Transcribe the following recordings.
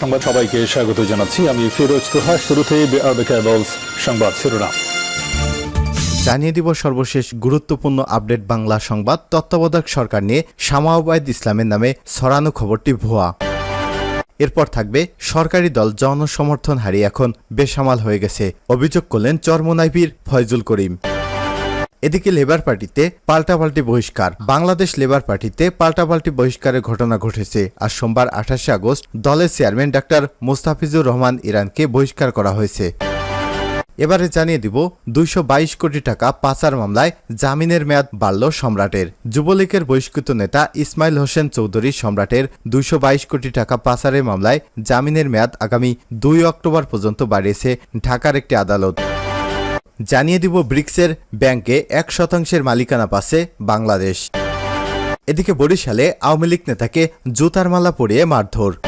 সংবাদ সবাইকে স্বাগত জানাচ্ছি। আমি ফিরোজ তোহা। বিআরবি সংবাদ শিরোনাম। জানিয়ে দিব সর্বশেষ গুরুত্বপূর্ণ আপডেট বাংলা সংবাদ। তত্ত্বাবধায়ক সরকার নিয়ে শামাওবায়দ ইসলামের নামে ছড়ানো খবরটি ভুয়া। এরপর থাকবে, সরকারি দল জনসমর্থন হারিয়ে এখন বেসামাল হয়ে গেছে। অভিযোগ করলেন চরমনাইবির ফয়জুল করিম। এদিকে লেবার পার্টিতে পাল্টাপাল্টি বহিষ্কার। বাংলাদেশ লেবার পার্টিতে পাল্টাপাল্টি বহিষ্কারের ঘটনা ঘটেছে। আর সোমবার আঠাশে আগস্ট দলের চেয়ারম্যান ডাক্তার মোস্তাফিজুর রহমান ইরানকে বহিষ্কার করা হয়েছে। এবারে জানিয়ে দিব, দুইশ বাইশ কোটি টাকা পাচার মামলায় জামিনের মেয়াদ বাড়ল সম্রাটের। যুবলীগের বহিষ্কৃত নেতা ইসমাইল হোসেন চৌধুরী সম্রাটের দুইশো বাইশ কোটি টাকা পাচারের মামলায় জামিনের মেয়াদ আগামী দুই অক্টোবর পর্যন্ত বাড়িয়েছে ঢাকার একটি আদালত। জানিয়ে দিব ব্রিক্সের ব্যাংকে এক শতাংশের মালিকানা পাচ্ছে বাংলাদেশ। এদিকে বরিশালে আওয়ামী লীগ নেতাকে জুতার মালা পরিয়ে মারধর।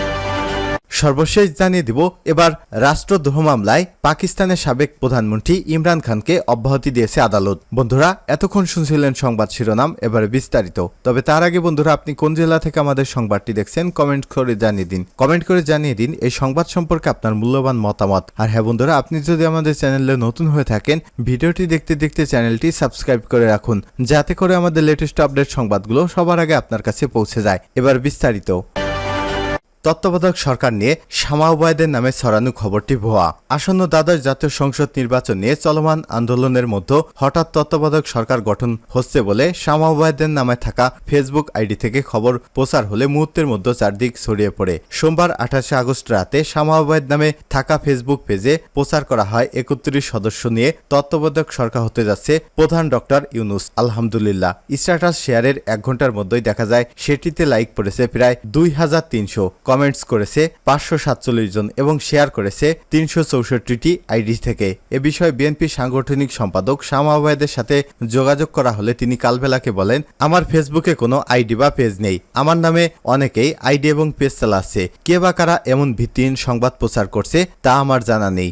সর্বশেষ জানিয়ে দিব, এবার রাষ্ট্রদ্রোহ মামলায় পাকিস্তানের সাবেক প্রধানমন্ত্রী ইমরান খানকে অব্যাহতি দিয়েছে আদালত। বন্ধুরা, এতক্ষণ শুনছিলেন সংবাদ শিরোনাম, এবারে বিস্তারিত। তবে তার আগে বন্ধুরা, আপনি কোন জেলা থেকে আমাদের সংবাদটি দেখছেন, কমেন্ট করে জানিয়ে দিন। কমেন্ট করে জানিয়ে দিন এই সংবাদ সম্পর্কে আপনার মূল্যবান মতামত। আর হ্যাঁ বন্ধুরা, আপনি যদি আমাদের চ্যানেলে নতুন হয়ে থাকেন, ভিডিওটি দেখতে দেখতে চ্যানেলটি সাবস্ক্রাইব করে রাখুন, যাতে করে আমাদের লেটেস্ট আপডেট সংবাদগুলো সবার আগে আপনার কাছে পৌঁছে যায়। এবার বিস্তারিত। তত্ত্বাবধায়ক সরকার নিয়ে শামাওবায়দের নামে ছড়ানো খবরটি ভুয়া। আসন্ন দ্বাদশ জাতীয় সংসদ নির্বাচন নিয়ে চলমান আন্দোলনের মধ্যে হঠাৎ তত্ত্বাবধায়ক সরকার গঠন হচ্ছে বলে শামাওবায়দের নামে থাকা ফেসবুক আইডি থেকে খবর প্রচার হলে মুহূর্তের মধ্যে চারদিক ছড়িয়ে পড়ে। সোমবার আঠাশে আগস্ট রাতে শামাওবায়দ নামে থাকা ফেসবুক পেজে প্রচার করা হয় একত্রিশ সদস্য নিয়ে তত্ত্বাবধায়ক সরকার হতে যাচ্ছে প্রধান ডক্টর ইউনুস, আলহামদুলিল্লাহ। স্ট্যাটাস শেয়ারের এক ঘণ্টার মধ্যেই দেখা যায় সেটিতে লাইক পড়েছে প্রায় দুই হাজার তিনশো। কমেন্টস করেছে পাঁচশো সাতচল্লিশ জন এবং শেয়ার করেছে তিনশো চৌষট্টিটি আইডি থেকে। এ বিষয়ে বিএনপি সাংগঠনিক সম্পাদক শাম আবায়দের সাথে যোগাযোগ করা হলে তিনি কালবেলাকে বলেন, আমার ফেসবুকে কোনো আইডি বা পেজ নেই। আমার নামে অনেকেই আইডি এবং পেজ চালাচ্ছে। কে বা কারা এমন ভিত্তিহীন সংবাদ প্রচার করছে তা আমার জানা নেই।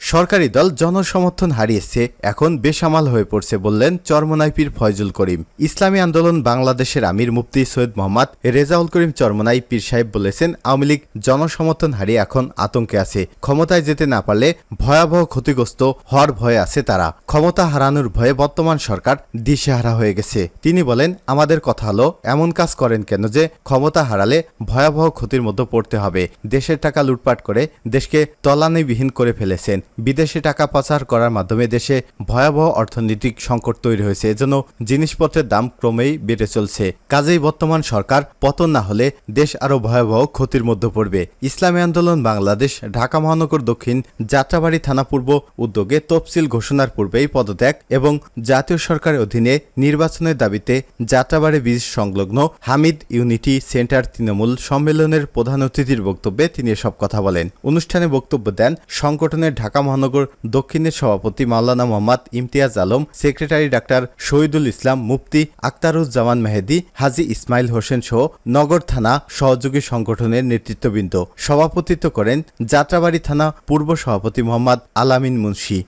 সরকারি দল জনসমর্থন হারিয়েছে, এখন বেসামাল হয়ে পড়ছে বললেন চরমনাইপির ফয়জুল করিম। ইসলামী আন্দোলন বাংলাদেশের আমির মুফতি সৈয়দ মোহাম্মদ রেজাউল করিম চরমনাই পীর সাহেব বলেছেন, আওয়ামী লীগ জনসমর্থন হারিয়ে এখন আতঙ্কে আছে। ক্ষমতায় যেতে না পারলে ভয়াবহ ক্ষতিগ্রস্ত হওয়ার ভয়ে আছে তারা। ক্ষমতা হারানোর ভয়ে বর্তমান সরকার দিশেহারা হয়ে গেছে। তিনি বলেন, আমাদের কথা হলো, এমন কাজ করেন কেন যে ক্ষমতা হারালে ভয়াবহ ক্ষতির মধ্যে পড়তে হবে। দেশের টাকা লুটপাট করে দেশকে তলানিবিহীন করে ফেলেছেন। বিদেশে টাকা পাচার করার মাধ্যমে দেশে ভয়াবহ অর্থনৈতিক সংকট তৈরি হয়েছে। এজন্য জিনিসপত্রের দাম ক্রমেই বেড়ে চলছে। কাজেই বর্তমান সরকার পতন না হলে দেশ আরও ভয়াবহ ক্ষতির মধ্যে পড়বে। ইসলামী আন্দোলন বাংলাদেশ, ঢাকা মহানগর দক্ষিণ, যাত্রাবাড়ি থানা পূর্ব উদ্যোগে তফসিল ঘোষণার পূর্বেই পদত্যাগ এবং জাতীয় সরকারের অধীনে নির্বাচনের দাবিতে যাত্রাবাড়ি বীজ সংলগ্ন হামিদ ইউনিটি সেন্টার তৃণমূল সম্মেলনের প্রধান অতিথির বক্তব্যে তিনি এসব কথা বলেন। অনুষ্ঠানে বক্তব্য দেন সংগঠনের ঢাকা মহানগর দক্ষিণের সভাপতি মাওলানা মোহাম্মদ ইমতিয়াজ আলম, সেক্রেটারি ডাক্তার শহীদুল ইসলাম মুফতি আক্তারুজ্জামান মেহেদি, হাজি ইসমাইল হোসেন সহ নগর থানা সহযোগী সংগঠনের নেতৃত্ববৃন্দ। সভাপতিত্ব করেন যাত্রাবাড়ি থানা পূর্ব সভাপতি মোহাম্মদ আলামিন মুন্সি।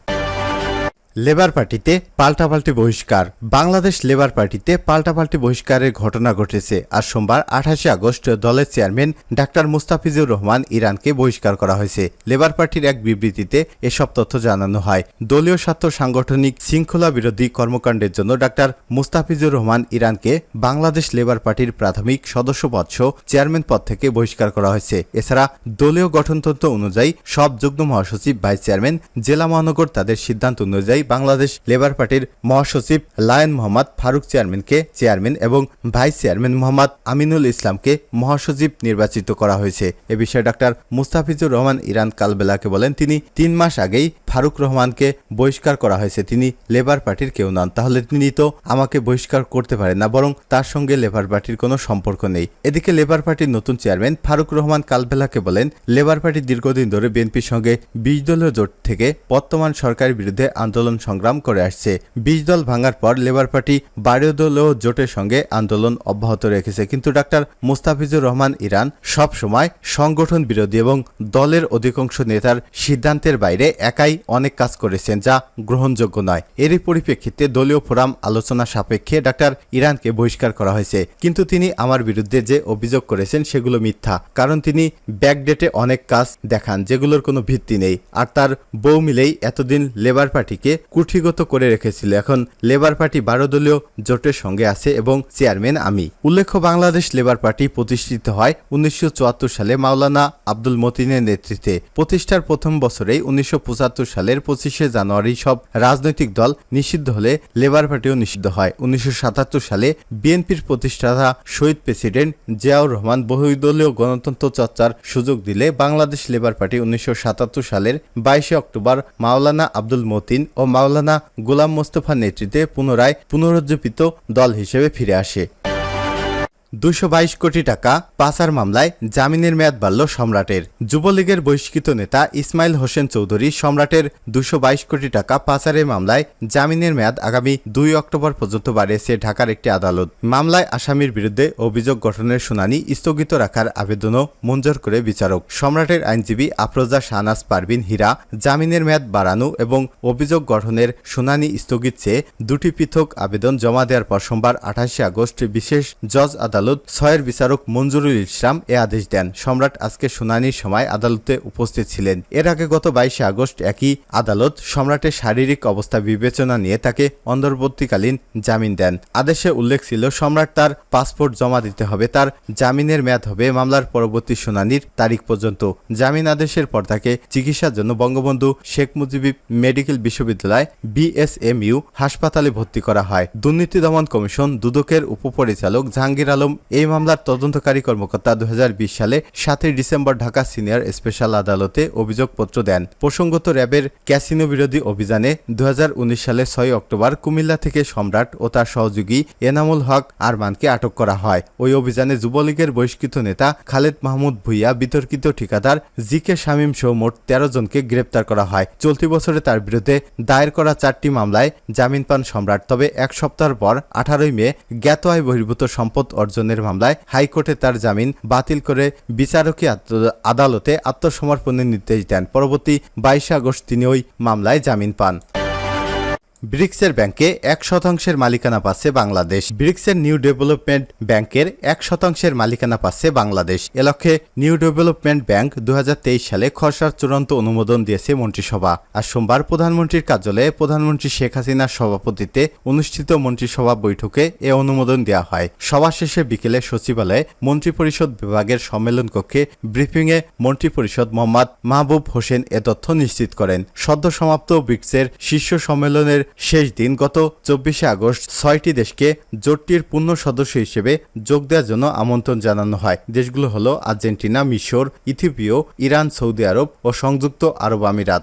লেবার পার্টিতে পাল্টাপাল্টি বহিষ্কার। বাংলাদেশ লেবার পার্টিতে পাল্টাপাল্টি বহিষ্কারের ঘটনা ঘটেছে। আর সোমবার, আঠাশে আগস্ট, দলের চেয়ারম্যান ডাক্তার মুস্তাফিজুর রহমান ইরানকে বহিষ্কার করা হয়েছে। লেবার পার্টির এক বিবৃতিতে এসব তথ্য জানানো হয়। দলীয় স্বার্থ সাংগঠনিক শৃঙ্খলা বিরোধী কর্মকাণ্ডের জন্য ডাক্তার মুস্তাফিজুর রহমান ইরানকে বাংলাদেশ লেবার পার্টির প্রাথমিক সদস্য পদ সহ চেয়ারম্যান পদ থেকে বহিষ্কার করা হয়েছে। এছাড়া দলীয় গঠনতন্ত্র অনুযায়ী সব যুগ্ম মহাসচিব, ভাইস চেয়ারম্যান, জেলা মহানগর তাদের সিদ্ধান্ত অনুযায়ী বাংলাদেশ লেবার পার্টির মহাসচিব লায়ন মোহাম্মদ ফারুক চেয়ারম্যানকে চেয়ারম্যান এবং ভাইস চেয়ারম্যান মোহাম্মদ আমিনুল ইসলামকে মহাসচিব নির্বাচিত করা হয়েছে। এ বিষয়ে ডাক্তার মুস্তাফিজুর রহমান ইরান কালবেলাকে বলেন, তিনি তিন মাস আগেই ফারুক রহমানকে বহিষ্কার করা হয়েছে। তিনি লেবার পার্টির কেউ নন। তাহলে তিনি তো আমাকে বহিষ্কার করতে পারেন না, বরং তার সঙ্গে লেবার পার্টির কোনো সম্পর্ক নেই। এদিকে লেবার পার্টির নতুন চেয়ারম্যান ফারুক রহমান কালবেলাকে বলেন, লেবার পার্টি দীর্ঘদিন ধরে বিএনপির সঙ্গে বিশ দলীয় জোট থেকে বর্তমান সরকারের বিরুদ্ধে আন্দোলন সংগ্রাম করে আসছে। বিশ দল ভাঙার পর লেবার পার্টি বারো দলীয় জোটের সঙ্গে আন্দোলন অব্যাহত রেখেছে। কিন্তু ডাক্তার মুস্তাফিজুর রহমান ইরান সব সময় সংগঠন বিরোধী এবং দলের অধিকাংশ নেতার সিদ্ধান্তের বাইরে একাই অনেক কাজ করেছেন, যা গ্রহণযোগ্য নয়। এরই পরিপ্রেক্ষিতে দলীয় ফোরাম আলোচনা সাপেক্ষে ডাক্তার ইরানকে বহিষ্কার করা হয়েছে। কিন্তু তিনি আমার বিরুদ্ধে যে অভিযোগ করেছেন, সেগুলো মিথ্যা। কারণ তিনি ব্যাকডেটে অনেক কাজ দেখান, যেগুলোর কোনো ভিত্তি নেই। আর তার বউ মিলেই এতদিন লেবার পার্টিকে কুঠিগত করে রেখেছিল। এখন লেবার পার্টি বারো দলীয় জোটের সঙ্গে আছে এবং চেয়ারম্যান আমি। উল্লেখ্য, বাংলাদেশ লেবার পার্টি প্রতিষ্ঠিত হয় উনিশশো চুয়াত্তর সালে মাওলানা আব্দুল মতিনের নেতৃত্বে। প্রতিষ্ঠার প্রথম বছরেই উনিশশো পঁচাত্তর সালের পঁচিশে জানুয়ারি সব রাজনৈতিক দল নিষিদ্ধ হলে লেবার পার্টিও নিষিদ্ধ হয়। উনিশশো সাতাত্তর সালে বিএনপির প্রতিষ্ঠাতা শহীদ প্রেসিডেন্ট জিয়াউর রহমান বহুদলীয় গণতন্ত্র চর্চার সুযোগ দিলে বাংলাদেশ লেবার পার্টি উনিশশো সাতাত্তর সালের বাইশে অক্টোবর মাওলানা আব্দুল মতিন ও মাওলানা গোলাম মোস্তফার নেতৃত্বে পুনরায় পুনরুজ্জীবিত দল হিসেবে ফিরে আসে। দুশো কোটি টাকা পাচার মামলায় জামিনের মেয়াদ বাড়ল সম্রাটের। যুবলীগের বহিষ্কৃত নেতা ইসমাইল হোসেন চৌধুরী সম্রাটের দুশো কোটি টাকা পাচারের মামলায় জামিনের মেয়াদ আগামী দুই অক্টোবর পর্যন্ত বাড়িয়েছে ঢাকার একটি আদালত। মামলায় আসামির বিরুদ্ধে অভিযোগ গঠনের শুনানি স্থগিত রাখার আবেদনও মঞ্জুর করে বিচারক। সম্রাটের আইনজীবী আফরোজা শাহনাজ পারভিন হীরা জামিনের মেয়াদ বাড়ানো এবং অভিযোগ গঠনের শুনানি স্থগিত চেয়ে দুটি পৃথক আবেদন জমা দেওয়ার পর সোমবার আঠাশে আগস্ট বিশেষ জজ আদালত ছয়ের বিচারক মঞ্জুরুল ইসলাম এ আদেশ দেন। সম্রাট আজকে শুনানির সময় আদালতে উপস্থিত ছিলেন। এর আগে গত বাইশে আগস্ট একই আদালত সম্রাটের শারীরিক অবস্থা বিবেচনা নিয়ে তাকে অন্তর্বর্তীকালীন জামিন দেন। আদেশে উল্লেখ ছিল, সম্রাট তার পাসপোর্ট জমা দিতে হবে, তার জামিনের মেয়াদ হবে মামলার পরবর্তী শুনানির তারিখ পর্যন্ত। জামিন আদেশের পর তাকে চিকিৎসার জন্য বঙ্গবন্ধু শেখ মুজিব মেডিকেল বিশ্ববিদ্যালয় বিএসএমইউ হাসপাতালে ভর্তি করা হয়। দুর্নীতি দমন কমিশন দুদকের উপপরিচালক জাহাঙ্গীর আলম এই মামলার তদন্তকারী কর্মকর্তা দু হাজার বিশ সালে সাতই ডিসেম্বর ঢাকা সিনিয়র স্পেশাল আদালতে অভিযোগপত্র দেন। প্রসঙ্গত র্যাবের ক্যাসিনো বিরোধী অভিযানে দু হাজার উনিশ সালে ছয় অক্টোবর কুমিল্লা থেকে সম্রাট ও তার সহযোগী এনামুল হক আরমানকে আটক করা হয়। ওই অভিযানে যুবলীগের বহিষ্কৃত নেতা খালেদ মাহমুদ ভুইয়া বিতর্কিত ঠিকাদার জি কে শামীম সহ মোট তেরো জনকে গ্রেপ্তার করা হয়। চলতি বছরে তার বিরুদ্ধে দায়ের করা চারটি মামলায় জামিন পান সম্রাট। তবে এক সপ্তাহ পর আঠারোই মে জ্ঞাত আয় বহির্ভূত সম্পদ অর্জনের মামলায় হাইকোর্টে তার জামিন বাতিল করে বিচারকী আদালতে আত্মসমর্পণের নির্দেশ দেন। পরবর্তী বাইশে আগস্ট তিনি ওই মামলায় জামিন পান। ব্রিক্সের ব্যাংকে এক শতাংশের মালিকানা পাচ্ছে বাংলাদেশ। ব্রিক্সের নিউ ডেভেলপমেন্ট ব্যাংকের এক শতাংশের মালিকানা পাচ্ছে বাংলাদেশ। এ লক্ষ্যে নিউ ডেভেলপমেন্ট ব্যাংক দু হাজার তেইশ সালে খসড়ার চূড়ান্ত অনুমোদন দিয়েছে মন্ত্রিসভা। আর সোমবার প্রধানমন্ত্রীর কার্যালয়ে প্রধানমন্ত্রী শেখ হাসিনার সভাপতিত্বে অনুষ্ঠিত মন্ত্রিসভা বৈঠকে এ অনুমোদন দেওয়া হয়। সভা শেষে বিকেলে সচিবালয়ে মন্ত্রিপরিষদ বিভাগের সম্মেলন কক্ষে ব্রিফিংয়ে মন্ত্রিপরিষদ মোহাম্মদ মাহবুব হোসেন এ তথ্য নিশ্চিত করেন। সদ্য সমাপ্ত ব্রিক্সের শীর্ষ সম্মেলনের শেষ দিন গত চব্বিশে আগস্ট ছয়টি দেশকে জোটটির পূর্ণ সদস্য হিসেবে যোগ দেওয়ার জন্য আমন্ত্রণ জানানো হয়। দেশগুলো হল আর্জেন্টিনা, মিশর, ইথিওপিয়, ইরান, সৌদি আরব ও সংযুক্ত আরব আমিরাত।